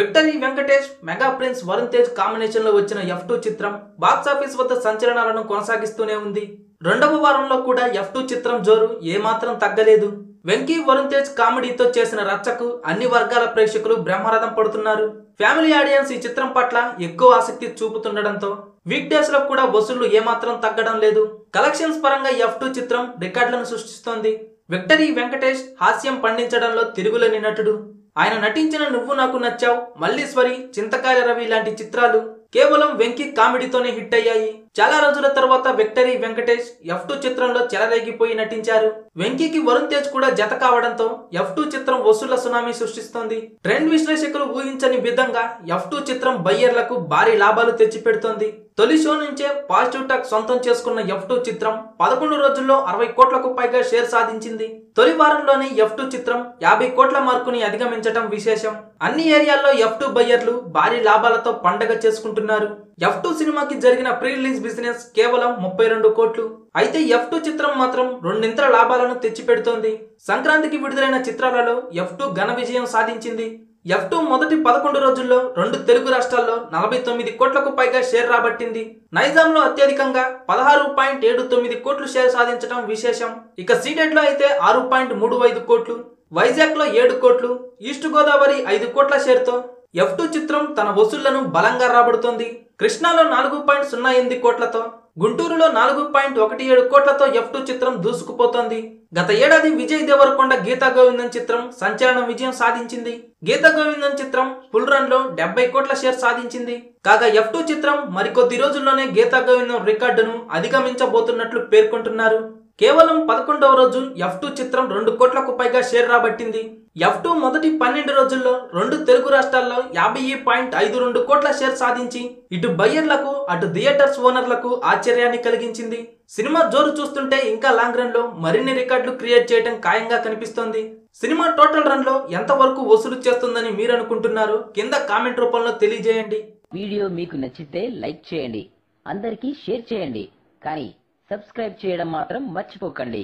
Victory Venkatesh mega prince Varun Tej కాంబినేషన్లో వచ్చిన F two చిత్రం బాక్సాఫీస్ వద్ద సంచలనాలను కొనసాగిస్తూనే ఉంది. రెండవ వారంలో కూడా ఎఫ్ టూ చిత్రం జోరు ఏమాత్రం తగ్గలేదు. వెంకీ వరుణ్ తేజ్ కామెడీతో చేసిన రచ్చకు అన్ని వర్గాల ప్రేక్షకులు బ్రహ్మరథం పడుతున్నారు. ఫ్యామిలీ ఆడియన్స్ ఈ చిత్రం పట్ల ఎక్కువ ఆసక్తి చూపుతుండడంతో వీక్ డేస్లో కూడా వసూళ్ళు ఏమాత్రం తగ్గడం లేదు. కలెక్షన్స్ పరంగా ఎఫ్ టూ చిత్రం రికార్డులను సృష్టిస్తోంది. విక్టరీ వెంకటేష్ హాస్యం పండించడంలో తిరుగులేని నటుడు. ఆయన నటించిన నువ్వు నాకు నచ్చావు మల్లీశ్వరి చింతకాయ రవి లాంటి చిత్రాలు కేవలం వెంకీ కామెడీతోనే హిట్ అయ్యాయి. చాలా రోజుల తర్వాత విక్టరీ వెంకటేష్ ఎఫ్ టూ చిత్రంలో చెలరేగిపోయి నటించారు. వెంకీకి వరుణ్ తేజ్ కూడా జత కావడంతో ఎఫ్ టూ చిత్రం వసూళ్ళ సునామీ సృష్టిస్తోంది. ట్రెండ్ విశ్లేషకులు ఊహించని విధంగా ఎఫ్ టూ చిత్రం బయ్యర్లకు భారీ లాభాలు తెచ్చిపెడుతోంది. తొలి షో నుంచే పాజిటివ్ టాక్ సొంతం చేసుకున్న ఎఫ్ టూ చిత్రం పదకొండు రోజుల్లో అరవై కోట్లకు పైగా షేర్ సాధించింది. తొలి వారంలోనే ఎఫ్ టూ చిత్రం యాభై కోట్ల మార్కుని అధిగమించటం విశేషం. అన్ని ఏరియాల్లో ఎఫ్ టూ బయ్యర్లు భారీ లాభాలతో పండగ చేసుకుంటున్నారు. ఎఫ్ టూ సినిమాకి జరిగిన ప్రీ రిలీజ్ బిజినెస్ కేవలం ముప్పై రెండు కోట్లు. అయితే ఎఫ్ టూ చిత్రం మాత్రం రెండింతల లాభాలను తెచ్చిపెడుతోంది. సంక్రాంతికి విడుదలైన చిత్రాలలో ఎఫ్ టూ ఘన విజయం సాధించింది. ఎఫ్ టూ మొదటి పదకొండు రోజుల్లో రెండు తెలుగు రాష్ట్రాల్లో నలభై తొమ్మిది కోట్లకు పైగా షేర్ రాబట్టింది. నైజాంలో అత్యధికంగా పదహారు పాయింట్ ఏడు తొమ్మిది కోట్లు షేర్ సాధించడం విశేషం. ఇక సీడెడ్లో అయితే ఆరు పాయింట్ మూడు ఐదు కోట్లు వైజాగ్లో ఏడు కోట్లు ఈస్ట్ గోదావరి ఐదు కోట్ల షేర్తో ఎఫ్ టూ చిత్రం తన వసూళ్ళను బలంగా రాబడుతోంది. కృష్ణాలో నాలుగు పాయింట్ సున్నా ఎనిమిది కోట్లతో గుంటూరులో నాలుగు పాయింట్ ఒకటి ఏడు కోట్లతో ఎఫ్ టూ చిత్రం దూసుకుపోతోంది. గత ఏడాది విజయ్ దేవరకొండ గీతా గోవిందం చిత్రం సంచలన విజయం సాధించింది. గీతా గోవిందం చిత్రం ఫుల్ రన్లో డెబ్బై కోట్ల షేర్ సాధించింది. కాగా ఎఫ్ టూ చిత్రం మరికొద్ది రోజుల్లోనే గీతా గోవిందం రికార్డును అధిగమించబోతున్నట్లు పేర్కొంటున్నారు. కేవలం పదకొండవ రోజు ఎఫ్ టూ చిత్రం రెండు కోట్లకు పైగా షేర్ రాబట్టింది. ఎఫ్ టూ మొదటి పన్నెండు రోజుల్లో రెండు తెలుగు రాష్ట్రాల్లో యాభై పాయింట్ ఐదు రెండు కోట్ల షేర్ సాధించి ఇటు బయ్యర్లకు అటు థియేటర్స్ ఓనర్లకు ఆశ్చర్యాన్ని కలిగించింది. సినిమా జోరు చూస్తుంటే ఇంకా లాంగ్ రన్లో మరిన్ని రికార్డులు క్రియేట్ చేయడం ఖాయంగా కనిపిస్తోంది. సినిమా టోటల్ రన్లో ఎంతవరకు వసూలు చేస్తుందని మీరు అనుకుంటున్నారు? కింద కామెంట్ రూపంలో తెలియజేయండి. వీడియో మీకు నచ్చితే లైక్ చేయండి అందరికీ షేర్ చేయండి కానీ సబ్స్క్రైబ్ చేయడం మాత్రం మర్చిపోకండి.